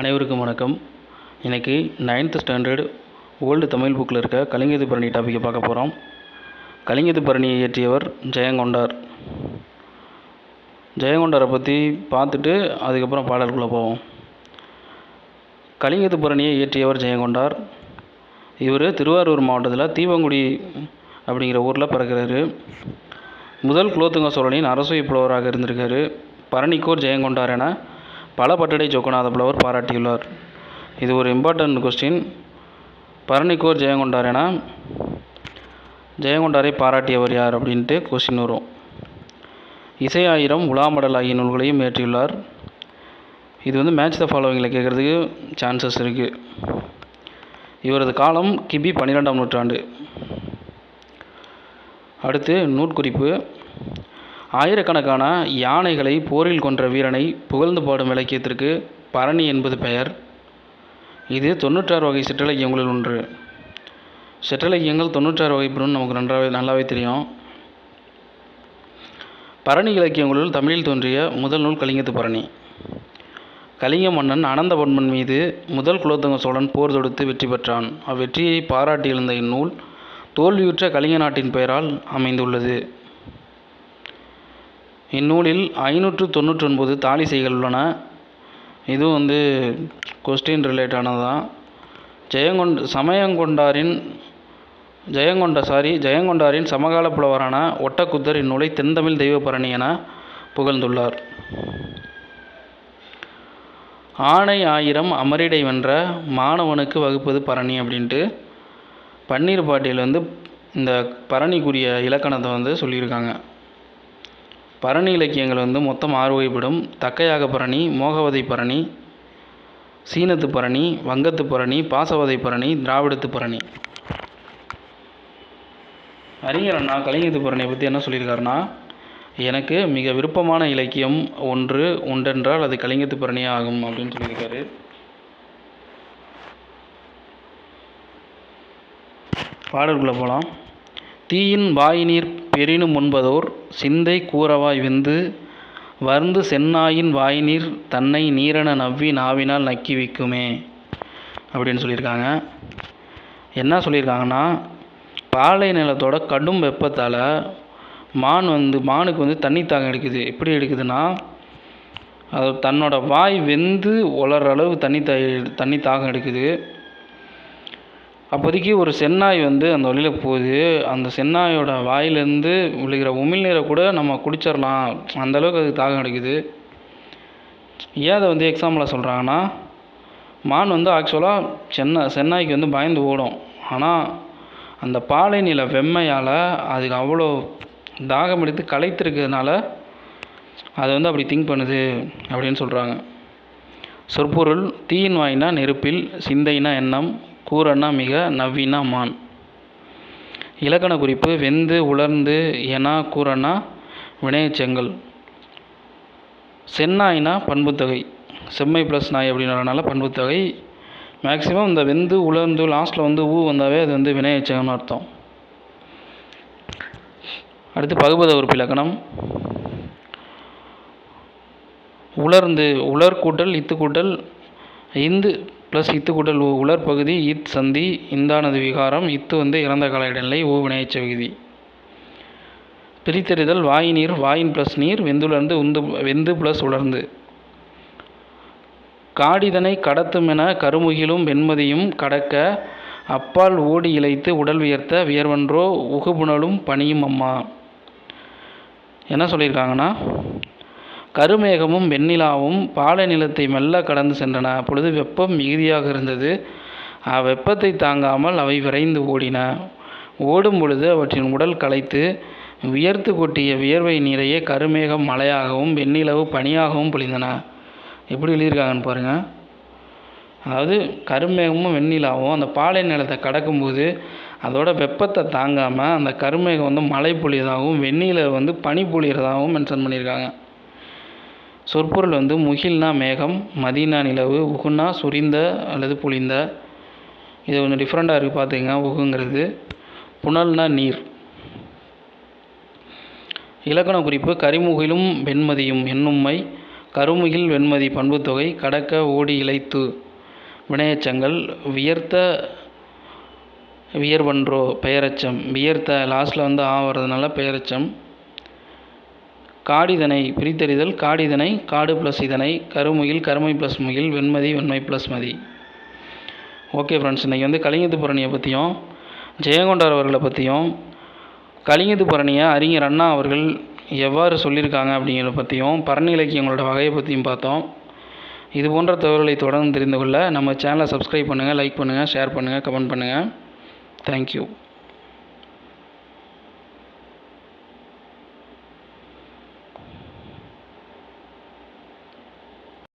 அனைவருக்கும் வணக்கம். இன்றைக்கி நைன்த்து ஸ்டாண்டர்ட் ஓல்டு தமிழ் புக்கில் இருக்க கலிங்கது பரணி டாப்பிக்கை பார்க்க போகிறோம் கலிங்கது பரணியை இயற்றியவர் ஜெயங்கொண்டார். ஜெயங்கொண்டாரை பற்றி பார்த்துட்டு அதுக்கப்புறம் பாடலுக்குள்ளே போவோம். கலிங்கத்து பரணியை இயற்றியவர் ஜெயங்கொண்டார். இவர் திருவாரூர் மாவட்டத்தில் தீவங்குடி அப்படிங்கிற ஊரில் பிறக்கிறாரு. முதல் குலோத்துங்க சோழனின் அரசு புலவராக இருந்திருக்காரு. பரணிக்கோர் ஜெயங்கொண்டார் என பல பட்டடை ஜோக்குநாத புலவர் பாராட்டியுள்ளார். இது ஒரு இம்பார்ட்டன்ட் கொஸ்டின் பரணிக்கோர் ஜெயங்கொண்டார் என ஜெயங்கொண்டாரை பாராட்டியவர் யார் அப்படின்ட்டு கொஸ்டின் வரும். இசை ஆயிரம் உலாமடல் ஆகிய நூல்களையும் இயற்றியுள்ளார். இது வந்து மேட்ச் த ஃபாலோவிங்கில் கேட்குறதுக்கு சான்சஸ் இருக்குது இவரது காலம் கிபி பன்னிரெண்டாம் நூற்றாண்டு. அடுத்து நூற்குறிப்பு. ஆயிரக்கணக்கான யானைகளை போரில் கொன்ற வீரனை புகழ்ந்து பாடும் இலக்கியத்திற்கு பரணி என்பது பெயர். இது தொண்ணூற்றாறு வகை சிற்றிலக்கியங்களில் ஒன்று. சிற்றிலக்கியங்கள் தொண்ணூற்றாறு வகைப்படும் நமக்கு நன்றாவே நல்லாவே தெரியும். பரணி இலக்கியங்களுள் தமிழில் தோன்றிய முதல் நூல் கலிங்கத்து பரணி. கலிங்க மன்னன் அனந்தவன்மன் மீது முதல் குலோத்துங்க சோழன் போர் தொடுத்து வெற்றி பெற்றான். அவ்வெற்றியை பாராட்டி எழுந்த இந்நூல் தோல்வியுற்ற கலிங்க நாட்டின் பெயரால் அமைந்துள்ளது. இந்நூலில் ஐநூற்று தொண்ணூற்றி ஒன்பது தாலிசைகள் உள்ளன. இதுவும் வந்து கொஸ்டின் ரிலேட்டானது தான் ஜெயங்கொண்ட சமயங்கொண்டாரின் ஜெயங்கொண்ட சாரி ஜெயங்கொண்டாரின் சமகால புலவரான ஒட்டக்குத்தர் இந்நூலை தென்தமிழ் தெய்வப்பரணி என புகழ்ந்துள்ளார். ஆணை ஆயிரம் அமரிடை வென்ற மாணவனுக்கு வகுப்பது பரணி அப்படின்ட்டு பன்னீர் பாட்டியில் வந்து இந்த பரணிக்குரிய இலக்கணத்தை வந்து சொல்லியிருக்காங்க. பரணி இலக்கியங்கள் வந்து மொத்தம் ஆறு வகைப்படும். தக்கையாக பரணி மோகவதை பரணி சீனத்து பரணி வங்கத்து பரணி பாசவதை பரணி திராவிடத்து பரணி. அறிஞர் அண்ணா கலிங்கத்து பரணியை பற்றி என்ன சொல்லியிருக்காருன்னா எனக்கு மிக விருப்பமான இலக்கியம் ஒன்று உண்டென்றால் அது கலிங்கத்து பரணியே ஆகும் அப்படின்னு சொல்லியிருக்காரு. பாடல்குள்ளே போகலாம் தீயின் வாயினீர் பெரினும் முன்பதோர் சிந்தை கூறவாய் வெந்து வருந்து செந்நாயின் வாய்நீர் தன்னை நீரென நவ்வி நாவினால் நக்கி விக்குமே அப்படின்னு சொல்லியிருக்காங்க. என்ன சொல்லியிருக்காங்கன்னா பாலை நிலத்தோட கடும் வெப்பத்தால் மான் வந்து மானுக்கு வந்து தண்ணி தாகம் எடுக்குது. எப்படி எடுக்குதுன்னா அது தன்னோட வாய் வெந்து உலர்ற அளவு தண்ணி த தண்ணி தாகம் எடுக்குது. அப்போதைக்கு ஒரு செந்நாய் வந்து அந்த வழியில் போகுது. அந்த செந்நாயோட வாயிலேருந்து விழுகிற உமிழ்நீரை கூட நம்ம குடிச்சிடலாம் அந்தளவுக்கு அதுக்கு தாகம் எடுக்குது ஏன் அதை வந்து எக்ஸாம்பிளாக சொல்கிறாங்கன்னா மான் வந்து ஆக்சுவலாக சென்னை செந்நாய்க்கு வந்து பயந்து ஓடும். ஆனால் அந்த பாலை நில வெம்மையால் அதுக்கு அவ்வளோ தாகம் எடுத்து களைத்திருக்கிறதுனால அது வந்து அப்படி திங்க் பண்ணுது அப்படின்னு சொல்கிறாங்க சொற்பொருள் தீயின் வாயினா நெருப்பில் சிந்தைனா எண்ணம் கூரன்னா மிக நவ்வினா மான். இலக்கண குறிப்பு வெந்து உலர்ந்து எனா கூறன்னா வினையச்செங்கல் செந்நாய்னா பண்புத்தொகை. செம்மை ப்ளஸ் நாய் அப்படின்றனால பண்புத்தொகை. மேக்ஸிமம் இந்த வெந்து உலர்ந்து லாஸ்ட்டில் வந்து ஊ வந்தாவே அது வந்து வினையச்சகம்னு அர்த்தம். அடுத்து பகுபத உறுப்பு இலக்கணம். உலர்ந்து உலர் கூட்டல் இத்து கூட்டல் இந்து ப்ளஸ் இத்து கூட்டல் ஊ உலர் பகுதி இத் சந்தி இந்தானது விகாரம். இத்து வந்து இறந்த கால இடைநிலை ஓ வினையச்ச விகுதி பிரித்தறிதல் வாய் நீர் வாயின் ப்ளஸ் நீர் வெந்துலர்ந்து உந்து வெந்து ப்ளஸ் உலர்ந்து. காடிதனை கடத்துமென கருமுகிலும் வெண்மதியும் கடக்க அப்பால் ஓடி இழைத்து உடல் வியர்த்த வியர்வன்றோ உகுபுணலும் பணியும் அம்மா. என்ன சொல்லியிருக்காங்கன்னா கருமேகமும் வெண்ணிலாவும் பாலை நிலத்தை மெல்ல கடந்து சென்றன. அப்பொழுது வெப்பம் மிகுதியாக இருந்தது. அவ்வெப்பத்தை தாங்காமல் அவை விரைந்து ஓடின. ஓடும் பொழுது அவற்றின் உடல் களைத்து வியர்த்து கொட்டிய வியர்வை நீரையே கருமேகம் மழையாகவும் வெண்ணிலவு பனியாகவும் பொழிந்தன. எப்படி எழுதியிருக்காங்கன்னு பாருங்கள் அதாவது கருமேகமும் வெண்ணிலாவும் அந்த பாலை நிலத்தை கடக்கும்போது அதோட வெப்பத்தை தாங்காமல் அந்த கருமேகம் வந்து மழை பொழியதாகவும் வெந்நீல வந்து பனி பொழியறதாகவும் மென்ஷன் பண்ணியிருக்காங்க. சொற்பொருள் வந்து முகில்னா மேகம் மதினா நிலவு உகுன்னா சுரிந்த அல்லது பொழிந்த. இது கொஞ்சம் டிஃப்ரெண்ட்டாக இருக்குது பார்த்துங்க உகுங்கிறது. புனல்னா நீர். இலக்கண குறிப்பு கரிமுகிலும் வெண்மதியும் என்னும்மை கருமுகில் வெண்மதி பண்புத்தொகை கடக்க ஓடி இலைத்து வினையச்சங்கள் வியர்த்த வியர்வன்றோ பெயரச்சம். வியர்த்த லாஸ்ட்டில் வந்து ஆ வர்றதுனால பெயரச்சம். காடிதனை பிரித்தறிதல் காடிதனை காடு ப்ளஸ் இதனை கருமுகில் கருமை ப்ளஸ் முகில் வெண்மதி வெண்மை ப்ளஸ் மதி. ஓகே ஃப்ரெண்ட்ஸ் இன்றைக்கி வந்து கலிங்கத்து புரணியை பற்றியும் ஜெயங்கொண்டார் அவர்களை பற்றியும் கலிங்கத்து புரணியை அறிஞர் அண்ணா அவர்கள் எவ்வாறு சொல்லியிருக்காங்க அப்படிங்கிறத பற்றியும் பரணி இலக்கியங்களோட வகையை பற்றியும் பார்த்தோம். இது போன்ற தகவல்களை தொடர்ந்து தெரிந்து கொள்ள நம்ம சேனலை சப்ஸ்கிரைப் பண்ணுங்கள் லைக் பண்ணுங்கள் ஷேர் பண்ணுங்கள் கமெண்ட் பண்ணுங்கள் தேங்க்யூ